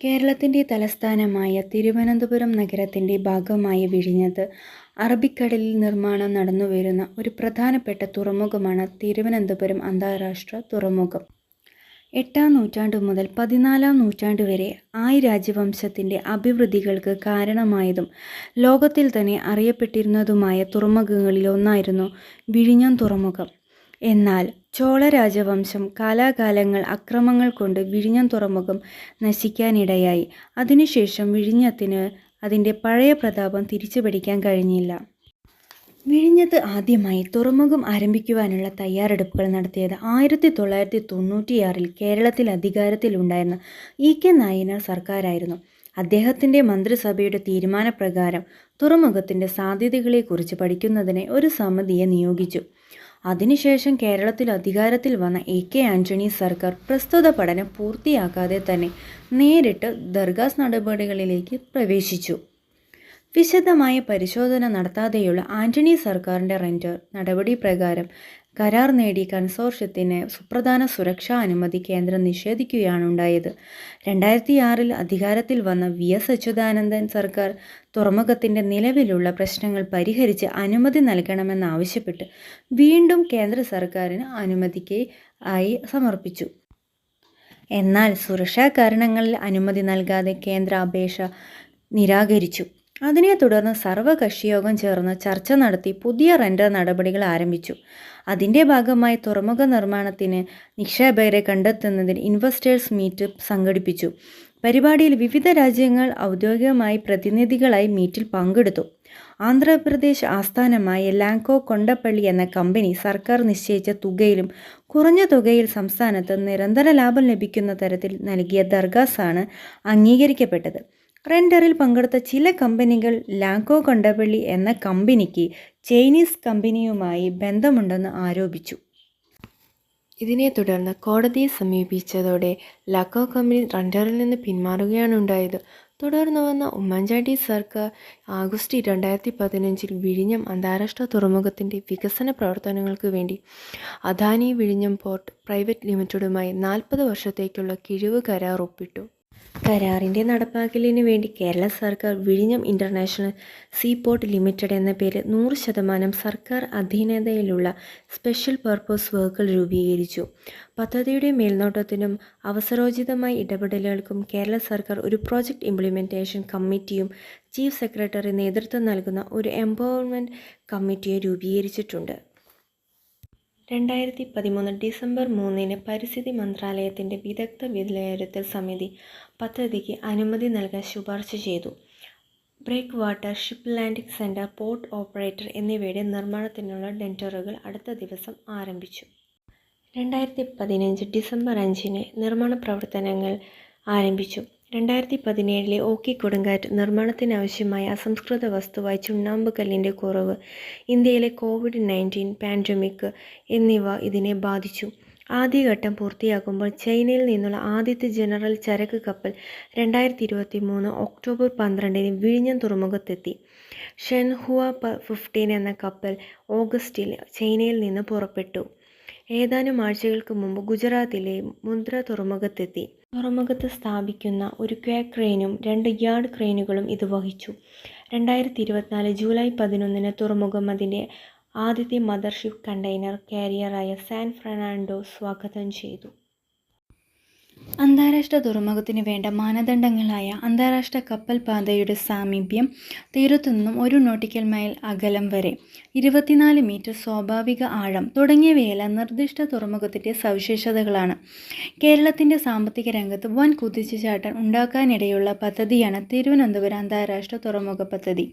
കേരളത്തിന്റെ തലസ്ഥാനമായ തിരുവനന്തപുരം നഗരത്തിന്റെ ഭാഗമായി വിഴിഞ്ഞത് അറബിക്കടലിൽ നിർമ്മാണം നടന്നുവരുന്ന ഒരു പ്രധാനപ്പെട്ട തുറമുഖമാണ് തിരുവനന്തപുരം അന്താരാഷ്ട്ര തുറമുഖം. എട്ടാം നൂറ്റാണ്ട് മുതൽ പതിനാലാം നൂറ്റാണ്ട് വരെ ആയ് രാജവംശത്തിന്റെ അഭിവൃദ്ധികൾക്ക് കാരണമായതും ലോകത്തിൽ തന്നെ അറിയപ്പെട്ടിരുന്നതുമായ തുറമുഖങ്ങളിലൊന്നായിരുന്നു വിഴിഞ്ഞം തുറമുഖം. എന്നാൽ ചോള രാജവംശം കാലാകാലങ്ങൾ അക്രമങ്ങൾ കൊണ്ട് വിഴിഞ്ഞം തുറമുഖം നശിക്കാനിടയായി. അതിനുശേഷം വിഴിഞ്ഞത്തിന് അതിന്റെ പഴയ പ്രതാപം തിരിച്ചു പിടിക്കാൻ കഴിഞ്ഞില്ല. വിഴിഞ്ഞത്ത് ആദ്യമായി തുറമുഖം ആരംഭിക്കുവാനുള്ള തയ്യാറെടുപ്പുകൾ നടത്തിയത് ആയിരത്തി തൊള്ളായിരത്തി തൊണ്ണൂറ്റിയാറിൽ കേരളത്തിൽ അധികാരത്തിലുണ്ടായിരുന്ന ഇ. കെ. നായനാർ സർക്കാരായിരുന്നു. അദ്ദേഹത്തിന്റെ മന്ത്രിസഭയുടെ തീരുമാനപ്രകാരം തുറമുഖത്തിന്റെ സാധ്യതകളെക്കുറിച്ച് പഠിക്കുന്നതിന് ഒരു സമിതിയെ നിയോഗിച്ചു. അതിനുശേഷം കേരളത്തിൽ അധികാരത്തിൽ വന്ന എ. കെ. ആന്റണി സർക്കാർ പ്രസ്തുത പഠനം പൂർത്തിയാക്കാതെ തന്നെ നേരിട്ട് ദർഗാസ് നടപടികളിലേക്ക് പ്രവേശിച്ചു. വിശദമായ പരിശോധന നടത്താതെയുള്ള ആന്റണി സർക്കാരിന്റെ റെൻഡർ നടപടിപ്രകാരം കരാർ നേടി കൺസോർഷ്യത്തിന് സുപ്രധാന സുരക്ഷാ അനുമതി കേന്ദ്രം നിഷേധിക്കുകയാണുണ്ടായത്. രണ്ടായിരത്തിയാറിൽ അധികാരത്തിൽ വന്ന വി. എസ്. അച്യുതാനന്ദൻ സർക്കാർ തുറമുഖത്തിന്റെ നിലവിലുള്ള പ്രശ്നങ്ങൾ പരിഹരിച്ച് അനുമതി നൽകണമെന്നാവശ്യപ്പെട്ട് വീണ്ടും കേന്ദ്ര സർക്കാരിന് അനുമതിക്ക് ആയി സമർപ്പിച്ചു. എന്നാൽ സുരക്ഷാ കാരണങ്ങളിൽ അനുമതി നൽകാതെ കേന്ദ്ര അപേക്ഷ നിരാകരിച്ചു. അതിനെത്തുടർന്ന് സർവകക്ഷിയോഗം ചേർന്ന് ചർച്ച നടത്തി പുതിയ റെൻഡർ നടപടികൾ ആരംഭിച്ചു. അതിന്റെ ഭാഗമായി തുറമുഖ നിർമ്മാണത്തിന് നിക്ഷേപകരെ കണ്ടെത്തുന്നതിന് ഇൻവെസ്റ്റേഴ്സ് മീറ്റ് സംഘടിപ്പിച്ചു. പരിപാടിയിൽ വിവിധ രാജ്യങ്ങൾ ഔദ്യോഗികമായി പ്രതിനിധികളായി മീറ്റിൽ പങ്കെടുത്തു. ആന്ധ്രാപ്രദേശ് ആസ്ഥാനമായ ലാങ്കോ കൊണ്ടപ്പള്ളി എന്ന കമ്പനി സർക്കാർ നിശ്ചയിച്ച തുകയിലും കുറഞ്ഞ തുകയിൽ സംസ്ഥാനത്ത് നിരന്തര ലാഭം ലഭിക്കുന്ന തരത്തിൽ നൽകിയ ദർഗാസാണ് അംഗീകരിക്കപ്പെട്ടത്. റെൻഡറിൽ പങ്കെടുത്ത ചില കമ്പനികൾ ലാങ്കോ കണ്ടപ്പള്ളി എന്ന കമ്പനിക്ക് ചൈനീസ് കമ്പനിയുമായി ബന്ധമുണ്ടെന്ന് ആരോപിച്ചു. ഇതിനെ തുടർന്ന് കോടതിയെ സമീപിച്ചതോടെ ലാക്കോ കമ്പനി റെൻഡറിൽ നിന്ന് പിന്മാറുകയാണുണ്ടായത്. തുടർന്ന് വന്ന ഉമ്മൻചാണ്ടി സർക്കാർ ആഗസ്റ്റ് രണ്ടായിരത്തി പതിനഞ്ചിൽ വിഴിഞ്ഞം അന്താരാഷ്ട്ര തുറമുഖത്തിന്റെ വികസന പ്രവർത്തനങ്ങൾക്ക് വേണ്ടി അദാനി വിഴിഞ്ഞം പോർട്ട് പ്രൈവറ്റ് ലിമിറ്റഡുമായി നാൽപ്പത് വർഷത്തേക്കുള്ള കിഴിവ് കരാർ ഒപ്പിട്ടു. കരാറിന്റെ നടപ്പാക്കലിന് വേണ്ടി കേരള സർക്കാർ വിഴിഞ്ഞം ഇന്റർനാഷണൽ സീപോർട്ട് ലിമിറ്റഡ് എന്ന പേരിൽ നൂറ് ശതമാനം സർക്കാർ അധീനതയിലുള്ള സ്പെഷ്യൽ പർപ്പസ് വർക്കുകൾ രൂപീകരിച്ചു. പദ്ധതിയുടെ മേൽനോട്ടത്തിനും അവസരോചിതമായ ഇടപെടലുകൾക്കും കേരള സർക്കാർ ഒരു പ്രോജക്റ്റ് ഇംപ്ലിമെന്റേഷൻ കമ്മിറ്റിയും ചീഫ് സെക്രട്ടറി നേതൃത്വം നൽകുന്ന ഒരു എംപവർമെന്റ് കമ്മിറ്റിയെ രൂപീകരിച്ചിട്ടുണ്ട്. രണ്ടായിരത്തി പതിമൂന്ന് ഡിസംബർ മൂന്നിന് പരിസ്ഥിതി മന്ത്രാലയത്തിന്റെ വിദഗ്ധ വിലയിരുത്തൽ സമിതി പദ്ധതിക്ക് അനുമതി നൽകാൻ ശുപാർശ ചെയ്തു. Breakwater, ship landing centre, port operator എന്നിവയുടെ നിർമ്മാണത്തിനുള്ള ടെൻഡറുകൾ അടുത്ത ദിവസം ആരംഭിച്ചു. രണ്ടായിരത്തി പതിനഞ്ച് ഡിസംബർ അഞ്ചിന് നിർമ്മാണ പ്രവർത്തനങ്ങൾ ആരംഭിച്ചു. രണ്ടായിരത്തി പതിനേഴിലെ ഓക്കി കൊടുങ്കാറ്റ്, നിർമ്മാണത്തിനാവശ്യമായ അസംസ്കൃത വസ്തുവായ ചുണ്ണാമ്പുകല്ലിന്റെ കുറവ്, ഇന്ത്യയിലെ കോവിഡ് നയന്റീൻ പാൻഡമിക് എന്നിവ ഇതിനെ ബാധിച്ചു. ആദ്യഘട്ടം പൂർത്തിയാകുമ്പോൾ ചൈനയിൽ നിന്നുള്ള ആദ്യത്തെ ജനറൽ ചരക്ക് കപ്പൽ രണ്ടായിരത്തി ഇരുപത്തി മൂന്ന് ഒക്ടോബർ പന്ത്രണ്ടിന് വിഴിഞ്ഞം തുറമുഖത്തെത്തി. ഷെൻഹുവ ഫിഫ്റ്റീൻ എന്ന കപ്പൽ ഓഗസ്റ്റിൽ ചൈനയിൽ നിന്ന് പുറപ്പെട്ടു. ഏതാനും ആഴ്ചകൾക്ക് മുമ്പ് ഗുജറാത്തിലെ മുന്ദ്ര തുറമുഖത്തെത്തി. തുറമുഖത്ത് സ്ഥാപിക്കുന്ന ഒരു ക്വേ ക്രെയിനും രണ്ട് യാർഡ് ക്രെയിനുകളും ഇത് വഹിച്ചു. രണ്ടായിരത്തി ഇരുപത്തിനാല് ജൂലൈ പതിനൊന്നിന് തുറമുഖം അതിന്റെ ആദ്യത്തെ മദർഷിപ്പ് കണ്ടെയ്നർ കാരിയറായ സാൻ ഫെർണാണ്ടോ സ്വാഗതം ചെയ്തു. അന്താരാഷ്ട്ര തുറമുഖത്തിന് വേണ്ട മാനദണ്ഡങ്ങളായ അന്താരാഷ്ട്ര കപ്പൽ പാതയുടെ സാമീപ്യം, തീരത്തുനിന്നും ഒരു നോട്ടിക്കൽ മൈൽ അകലം വരെ, ഇരുപത്തിനാല് മീറ്റർ സ്വാഭാവിക ആഴം തുടങ്ങിയവയെല്ലാം നിർദ്ദിഷ്ട തുറമുഖത്തിന്റെ സവിശേഷതകളാണ്. കേരളത്തിന്റെ സാമ്പത്തിക രംഗത്ത് വൻ കുതിച്ചുചാട്ടം ഉണ്ടാക്കാനിടയുള്ള പദ്ധതിയാണ് തിരുവനന്തപുരം അന്താരാഷ്ട്ര തുറമുഖ പദ്ധതി.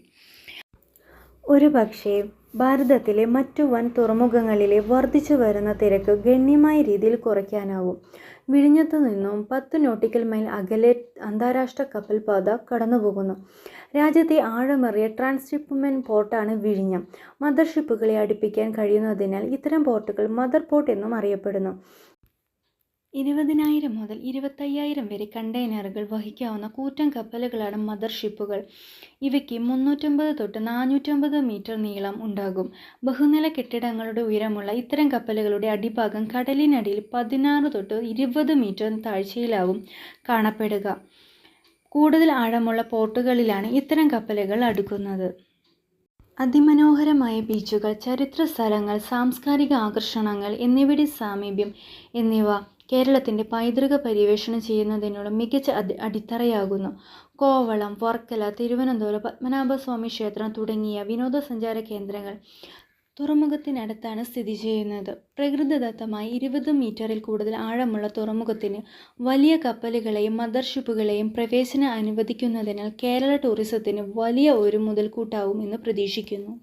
ഒരുപക്ഷേ ഭാരതത്തിലെ മറ്റു വൻ തുറമുഖങ്ങളിലെ വർദ്ധിച്ചു വരുന്ന തിരക്ക് ഗണ്യമായ രീതിയിൽ കുറയ്ക്കാനാവും. വിഴിഞ്ഞത്തുനിന്നും പത്ത് നോട്ടിക്കൽ മൈൽ അകലെ അന്താരാഷ്ട്ര കപ്പൽപാത കടന്നുപോകുന്നു. രാജ്യത്തെ ആഴമേറിയ ട്രാൻസ്ഷിപ്മെന്റ് പോർട്ടാണ് വിഴിഞ്ഞം. മദർഷിപ്പുകളെ അടുപ്പിക്കാൻ കഴിയുന്നതിനാൽ ഇത്തരം പോർട്ടുകൾ മദർ പോർട്ട് എന്നും അറിയപ്പെടുന്നു. ഇരുപതിനായിരം മുതൽ ഇരുപത്തയ്യായിരം വരെ കണ്ടെയ്നറുകൾ വഹിക്കാവുന്ന കൂറ്റൻ കപ്പലുകളാണ് മദർഷിപ്പുകൾ. ഇവയ്ക്ക് മുന്നൂറ്റമ്പത് തൊട്ട് നാനൂറ്റമ്പത് മീറ്റർ നീളം ഉണ്ടാകും. ബഹുനില കെട്ടിടങ്ങളുടെ ഉയരമുള്ള ഇത്തരം കപ്പലുകളുടെ അടിഭാഗം കടലിനടിയിൽ പതിനാറ് തൊട്ട് ഇരുപത് മീറ്റർ താഴ്ചയിലാവും കാണപ്പെടുക. കൂടുതൽ ആഴമുള്ള പോർട്ടുകളിലാണ് ഇത്തരം കപ്പലുകൾ അടുക്കുന്നത് അതിമനോഹരമായ ബീച്ചുകൾ ചരിത്ര സ്ഥലങ്ങൾ സാംസ്കാരിക ആകർഷണങ്ങൾ എന്നിവയുടെ സാമീപ്യം എന്നിവ കേരളത്തിന്റെ പൈതൃക പര്യവേഷണം ചെയ്യുന്നതിനുള്ള മികച്ച അടി അടിത്തറയാകുന്നു. കോവളം വർക്കല തിരുവനന്തപുരം പത്മനാഭസ്വാമി ക്ഷേത്രം തുടങ്ങിയ വിനോദസഞ്ചാര കേന്ദ്രങ്ങൾ തുറമുഖത്തിനടുത്താണ് സ്ഥിതി ചെയ്യുന്നത്. പ്രകൃതിദത്തമായി ഇരുപത് മീറ്ററിൽ കൂടുതൽ ആഴമുള്ള തുറമുഖത്തിന് വലിയ കപ്പലുകളെയും മദർഷിപ്പുകളെയും പ്രവേശനം അനുവദിക്കുന്നതിനാൽ കേരള ടൂറിസത്തിന് വലിയ ഒരു മുതൽക്കൂട്ടാവും എന്ന് പ്രതീക്ഷിക്കുന്നു.